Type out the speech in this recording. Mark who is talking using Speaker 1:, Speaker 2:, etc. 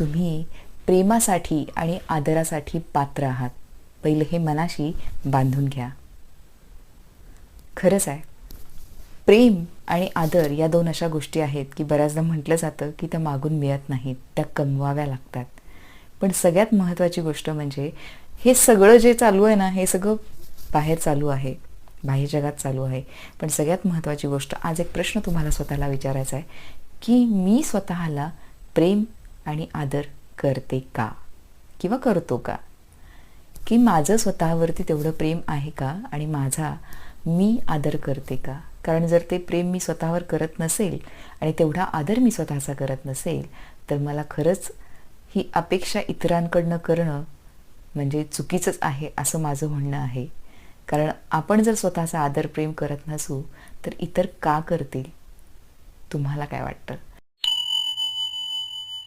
Speaker 1: तुम्ही प्रेमासाठी आणि आदरासाठी पात्र आहात. पहिलं हे मनाशी बांधून घ्या. खरंच आहे. प्रेम आणि आदर या दोन अशा गोष्टी आहेत की बऱ्याचदा म्हटलं जातं की त्या मागून मिळत नाहीत त्या कमवाव्या लागतात. पण सगळ्यात महत्त्वाची गोष्ट म्हणजे हे सगळं जे चालू आहे ना हे सगळं बाहेर चालू आहे बाह्य जगात चालू आहे. पण सगळ्यात महत्त्वाची गोष्ट आज एक प्रश्न तुम्हाला स्वतःला विचारायचा आहे की मी स्वतःला प्रेम आणि आदर करते का? किंवा करतो का? की माझं स्वतःवरती तेवढं प्रेम आहे का? आणि माझा मी आदर करते का? कारण जर ते प्रेम मी स्वतःवर करत नसेल आणि तेवढा आदर मी स्वतःचा करत नसेल तर मला खरंच ही अपेक्षा इतरांकडनं करणं म्हणजे चुकीचंच आहे असं माझं म्हणणं आहे. कारण आपण जर स्वतःचा आदर प्रेम करत नसू तर इतर का करतील? तुम्हाला काय वाटतं?